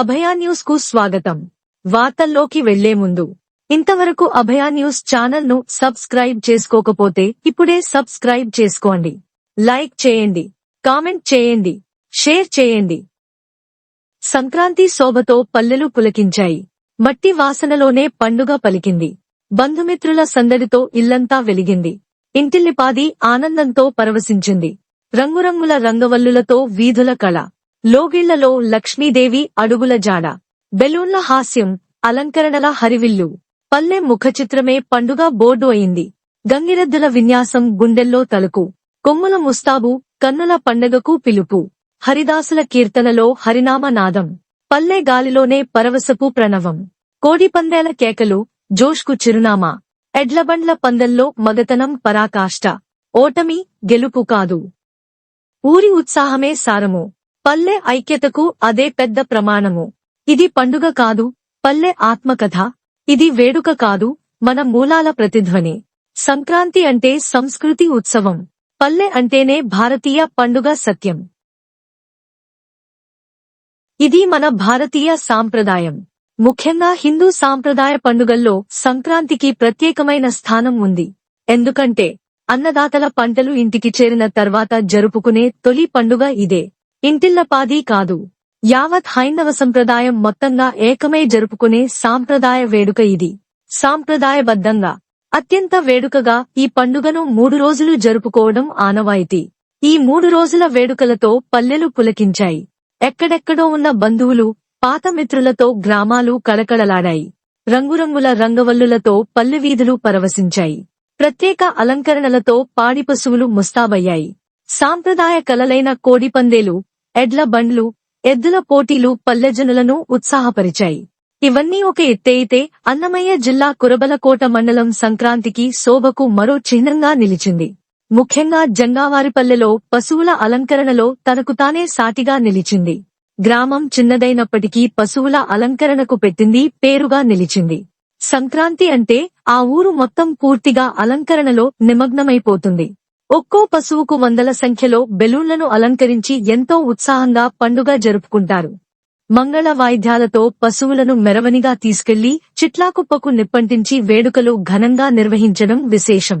అభయా న్యూస్కు స్వాగతం. వార్తల్లోకి వెళ్ళే ముందు ఇంతవరకు అభయా న్యూస్ ఛానల్ను సబ్స్క్రైబ్ చేసుకోకపోతే ఇప్పుడే సబ్స్క్రైబ్ చేసుకోండి. లైక్ చేయండి కామెంట్ చేయండి షేర్ చేయండి. సంక్రాంతి శోభతో పల్లెలు పులకించాయి. మట్టి వాసనలోనే పండుగ పలికింది. బంధుమిత్రుల సందడితో ఇల్లంతా వెలిగింది. ఇంటిల్లిపాది ఆనందంతో పరవశించింది. రంగురంగుల రంగవల్లులతో వీధుల కళ. లోగిళ్ళలో లక్ష్మీదేవి అడుగుల జాడ. బెలూన్ల హాస్యం అలంకరణల హరివిల్లు. పల్లె ముఖచిత్రమే పండుగ బోర్డు అయింది. గంగిరెద్దుల విన్యాసం గుండెల్లో తలుకు కొమ్ముల ముస్తాబు కన్నుల పండగకు పిలుపు. హరిదాసుల కీర్తనలో హరినామ నాదం. పల్లె గాలిలోనే పరవశపు ప్రణవం. కోడిపందేల కేకలు జోష్కు చిరునామా. ఎడ్లబండ్ల పందెల్లో మగతనం పరాకాష్ట. ఓటమి గెలుపు కాదు. ఊరి ఉత్సాహమే సారము. పల్లె ఐక్యతకు అదే పెద్ద ప్రమాణము. ఇది పండుగ కాదు పల్లె ఆత్మకథ. ఇది వేడుక కాదు మన మూలాల ప్రతిధ్వని. సంక్రాంతి అంటే సంస్కృతి ఉత్సవం. పల్లె అంటేనే భారతీయ పండుగ సత్యం. ఇది మన భారతీయ సాంప్రదాయం. ముఖ్యంగా హిందూ సాంప్రదాయ పండుగల్లో సంక్రాంతికి ప్రత్యేకమైన స్థానం ఉంది. ఎందుకంటే అన్నదాతల పంటలు ఇంటికి చేరిన తర్వాత జరుపుకునే తొలి పండుగ ఇదే. ఇంటిల్లపాది కాదు. యావత్ హైందవ సంప్రదాయం మొత్తంగా ఏకమై జరుపుకునే సాంప్రదాయ వేడుక ఇది. సాంప్రదాయబద్ధంగా అత్యంత వేడుకగా ఈ పండుగను మూడు రోజులు జరుపుకోవడం ఆనవాయితీ. ఈ మూడు రోజుల వేడుకలతో పల్లెలు పులకించాయి. ఎక్కడెక్కడో ఉన్న బంధువులు పాత మిత్రులతో గ్రామాలు కళకళలాడాయి. రంగురంగుల రంగవల్లులతో పల్లె వీధులు పరవశించాయి. ప్రత్యేక అలంకరణలతో పాడి పశువులు ముస్తాబయ్యాయి. సాంప్రదాయ కలలైన కోడిపందేలు ఎడ్ల బండ్లు ఎద్దుల పోటీలు పల్లెజనులను ఉత్సాహపరిచాయి. ఇవన్నీ ఒక ఎత్తైతే అన్నమయ్య జిల్లా కురబలకోట మండలం సంక్రాంతికి శోభకు మరో చిహ్నంగా నిలిచింది. ముఖ్యంగా జంగావారిపల్లెలో పశువుల అలంకరణలో తనకు తానే సాటిగా నిలిచింది. గ్రామం చిన్నదైనప్పటికీ పశువుల అలంకరణకు పెట్టింది పేరుగా నిలిచింది. సంక్రాంతి అంటే ఆ ఊరు మొత్తం పూర్తిగా అలంకరణలో నిమగ్నమైపోతుంది. ఒక్కో పశువుకు వందల సంఖ్యలో బెలూన్లను అలంకరించి ఎంతో ఉత్సాహంగా పండుగ జరుపుకుంటారు. మంగళ వాయిద్యాలతో పశువులను మెరవనిగా తీసుకెళ్ళి చిట్లాకుప్పకు నిప్పంటించి వేడుకలు ఘనంగా నిర్వహించడం విశేషం.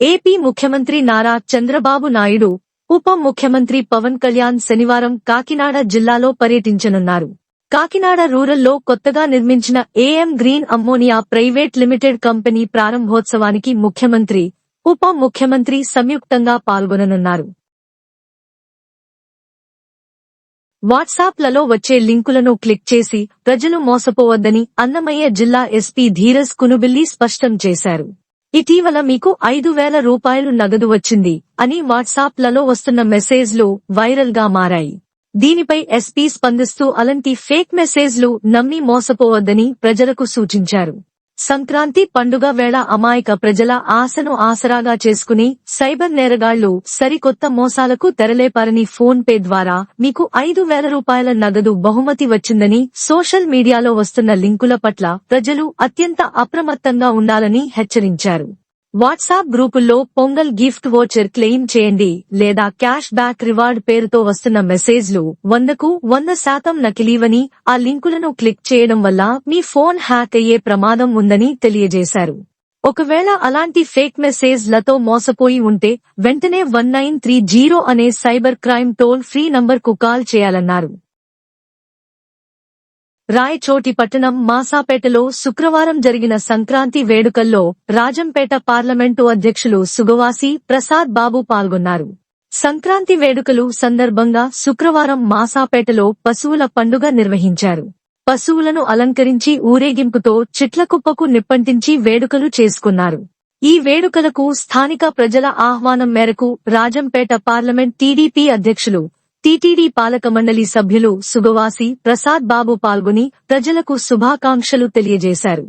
ఏపీ ముఖ్యమంత్రి నారా చంద్రబాబు నాయుడు ఉప ముఖ్యమంత్రి పవన్ కళ్యాణ్ శనివారం కాకినాడ జిల్లాలో పర్యటించనున్నారు. కాకినాడ రూరల్లో కొత్తగా నిర్మించిన AM Green Ammonia Private Limited company ప్రారంభోత్సవానికి ముఖ్యమంత్రి ఉప ముఖ్యమంత్రి సంయుక్తంగా పాల్గొననున్నారు. వాట్సాప్లలో వచ్చే లింకులను క్లిక్ చేసి ప్రజలు మోసపోవద్దని అన్నమయ్య జిల్లా ఎస్పీ ధీరజ్ కునుబిల్లి స్పష్టం చేశారు. ఇటీవల మీకు ఐదు వేల రూపాయలు నగదు వచ్చింది అని వాట్సాప్లలో వస్తున్న మెసేజ్లు వైరల్గా మారాయి. దీనిపై ఎస్పీ స్పందిస్తూ అలాంటి ఫేక్ మెసేజ్లు నమ్మి మోసపోవద్దని ప్రజలకు సూచించారు. సంక్రాంతి పండుగ వేళ అమాయక ప్రజల ఆశను ఆసరాగా చేసుకుని సైబర్ నేరగాళ్ళు సరికొత్త మోసాలకు తెరలేపారని ఫోన్ పే ద్వారా మీకు ఐదు వేల రూపాయల నగదు బహుమతి వచ్చిందని సోషల్ మీడియాలో వస్తున్న లింకుల పట్ల ప్రజలు అత్యంత అప్రమత్తంగా ఉండాలని హెచ్చరించారు. వాట్సాప్ గ్రూపుల్లో పొంగల్ గిఫ్ట్ వోచర్ క్లెయిమ్ చేయండి లేదా క్యాష్ బ్యాక్ రివార్డ్ పేరుతో వస్తున్న మెసేజ్లు వందకు వంద శాతం నకిలీవని ఆ లింకులను క్లిక్ చేయడం వల్ల మీ ఫోన్ హ్యాక్ అయ్యే ప్రమాదం ఉందని తెలియజేశారు. ఒకవేళ అలాంటి ఫేక్ మెసేజ్లతో మోసపోయి ఉంటే వెంటనే వన్ నైన్ త్రీ జీరో అనే సైబర్ క్రైమ్ టోల్ ఫ్రీ నంబర్కు కాల్ చేయాలన్నారు. రాయచోటి పట్టణం మాసాపేటలో శుక్రవారం జరిగిన సంక్రాంతి వేడుకల్లో రాజంపేట పార్లమెంటు అధ్యక్షులు సుగవాసి ప్రసాద్ బాబు పాల్గొన్నారు. సంక్రాంతి వేడుకలు సందర్భంగా శుక్రవారం మాసాపేటలో పశువుల పండుగ నిర్వహించారు. పశువులను అలంకరించి ఊరేగింపుతో చిట్లకుప్పకు నిప్పంటించి వేడుకలు చేసుకున్నారు. ఈ వేడుకలకు స్థానిక ప్రజల ఆహ్వానం మేరకు రాజంపేట పార్లమెంట్ టీడీపీ అధ్యక్షులు టీటీడీ పాలక మండలి సభ్యులు సుగవాసి ప్రసాద్ బాబు పాల్గొని ప్రజలకు శుభాకాంక్షలు తెలియజేశారు.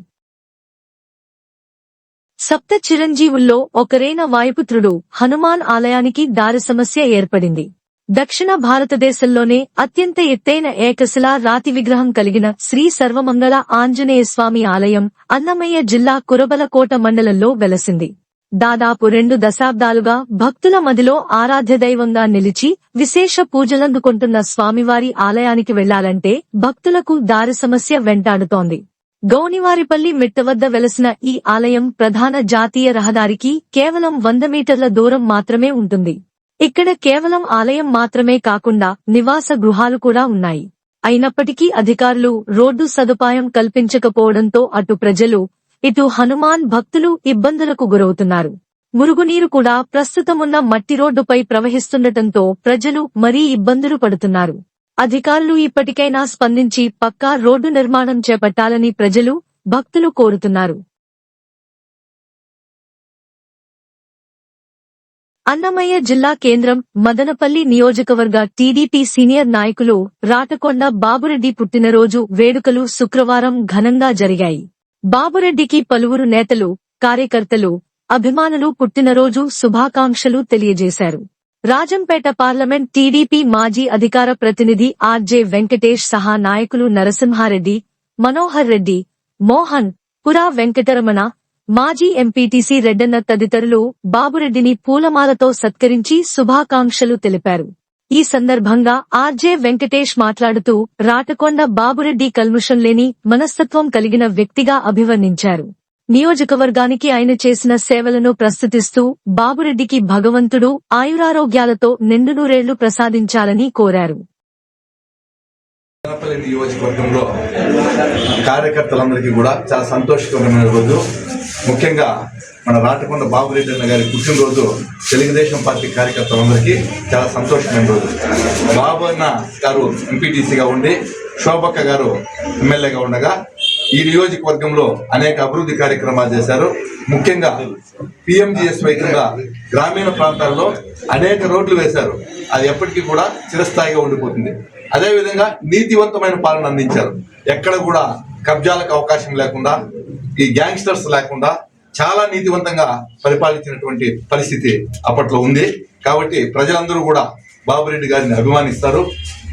సప్త చిరంజీవుల్లో ఒకరైన వాయుపుత్రుడు హనుమాన్ ఆలయానికి దారి సమస్య ఏర్పడింది. దక్షిణ భారతదేశంలోనే అత్యంత ఎత్తైన ఏకశిలా రాతి విగ్రహం కలిగిన శ్రీ సర్వమంగళ ఆంజనేయ స్వామి ఆలయం అన్నమయ్య జిల్లా కురబలకోట మండలంలో వెలసింది. దాదాపు రెండు దశాబ్దాలుగా భక్తుల మదిలో ఆరాధ్య దైవంగా నిలిచి విశేష పూజలందుకుంటున్న స్వామివారి ఆలయానికి వెళ్ళాలంటే భక్తులకు దారి సమస్య వెంటాడుతోంది. గౌనివారిపల్లి మిట్ట వద్ద వెలసిన ఈ ఆలయం ప్రధాన జాతీయ రహదారికి కేవలం వంద మీటర్ల దూరం మాత్రమే ఉంటుంది. ఇక్కడ కేవలం ఆలయం మాత్రమే కాకుండా నివాస గృహాలు కూడా ఉన్నాయి. అయినప్పటికీ అధికారులు రోడ్డు సదుపాయం కల్పించకపోవడంతో అటు ప్రజలు ఇటు హనుమాన్ భక్తులు ఇబ్బందులకు గురవుతున్నారు. మురుగునీరు కూడా ప్రస్తుతమున్న మట్టి రోడ్డుపై ప్రవహిస్తుండటంతో ప్రజలు మరీ ఇబ్బందులు పడుతున్నారు. అధికారులు ఇప్పటికైనా స్పందించి పక్కా రోడ్డు నిర్మాణం చేపట్టాలని ప్రజలు భక్తులు కోరుతున్నారు. అన్నమయ్య జిల్లా కేంద్రం మదనపల్లి నియోజకవర్గ టీడీపీ సీనియర్ నాయకులు రాటకొండ బాబురెడ్డి పుట్టినరోజు వేడుకలు శుక్రవారం ఘనంగా జరిగాయి. బాబురెడ్డికి పలువురు నేతలు కార్యకర్తలు అభిమానులు పుట్టినరోజు శుభాకాంక్షలు తెలియజేశారు. రాజంపేట పార్లమెంట్ టీడీపీ మాజీ అధికార ప్రతినిధి ఆర్జే వెంకటేష్ సహా నాయకులు నరసింహారెడ్డి మనోహర్ రెడ్డి మోహన్ పురా వెంకటరమణ మాజీ ఎంపీటీసీ రెడ్డన్న తదితరులు బాబురెడ్డిని పూలమాలతో సత్కరించి శుభాకాంక్షలు తెలిపారు. ఈ సందర్భంగా ఆర్జే వెంకటేష్ మాట్లాడుతూ రాటకొండ బాబురెడ్డి కల్ముషం లేని మనస్తత్వం కలిగిన వ్యక్తిగా అభివర్ణించారు. నియోజకవర్గానికి ఆయన చేసిన సేవలను ప్రస్తుతిస్తూ బాబురెడ్డికి భగవంతుడు ఆయురారోగ్యాలతో నిండునూరేళ్ళు ప్రసాదించాలని కోరారు. నియోజకవర్గంలో కార్యకర్తలందరికీ కూడా చాలా సంతోషకరమైన రోజు. ముఖ్యంగా మన రాటకొండ బాబురెడ్డి అన్న గారి పుట్టినరోజు తెలుగుదేశం పార్టీ కార్యకర్తలందరికీ చాలా సంతోషమైన రోజు. బాబు అన్న గారు ఎంపీటీసీగా ఉండి శోభక్క గారు ఎమ్మెల్యేగా ఉండగా ఈ నియోజకవర్గంలో అనేక అభివృద్ధి కార్యక్రమాలు చేశారు. ముఖ్యంగా పిఎంజిఎస్వై కింద గ్రామీణ ప్రాంతాల్లో అనేక రోడ్లు వేశారు. అది ఎప్పటికీ కూడా చిరస్థాయిగా ఉండిపోతుంది. అదేవిధంగా నీతివంతమైన పాలన అందించారు. ఎక్కడ కూడా కబ్జాలకు అవకాశం లేకుండా ఈ గ్యాంగ్స్టర్స్ లేకుండా చాలా నీతివంతంగా పరిపాలించినటువంటి పరిస్థితి అప్పట్లో ఉంది. కాబట్టి ప్రజలందరూ కూడా బాబురెడ్డి గారిని అభిమానిస్తారు.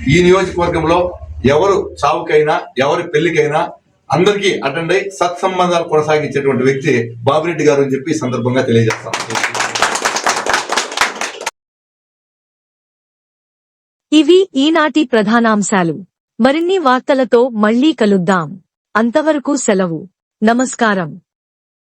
ఈ నియోజకవర్గంలో ఎవరు చావుకైనా ఎవరి పెళ్ళికైనా అందరికీ అటెండ్ అయి సత్సంబంధాలు కొనసాగించేటువంటి వ్యక్తి బాబురెడ్డి గారు అని చెప్పి సందర్భంగా తెలియజేస్తాను ఇవి ఈనాటి ప్రధానాంశాలు. మరిన్ని వార్తలతో మళ్ళీ కలుద్దాం. అంతవరకు సెలవు. నమస్కారం.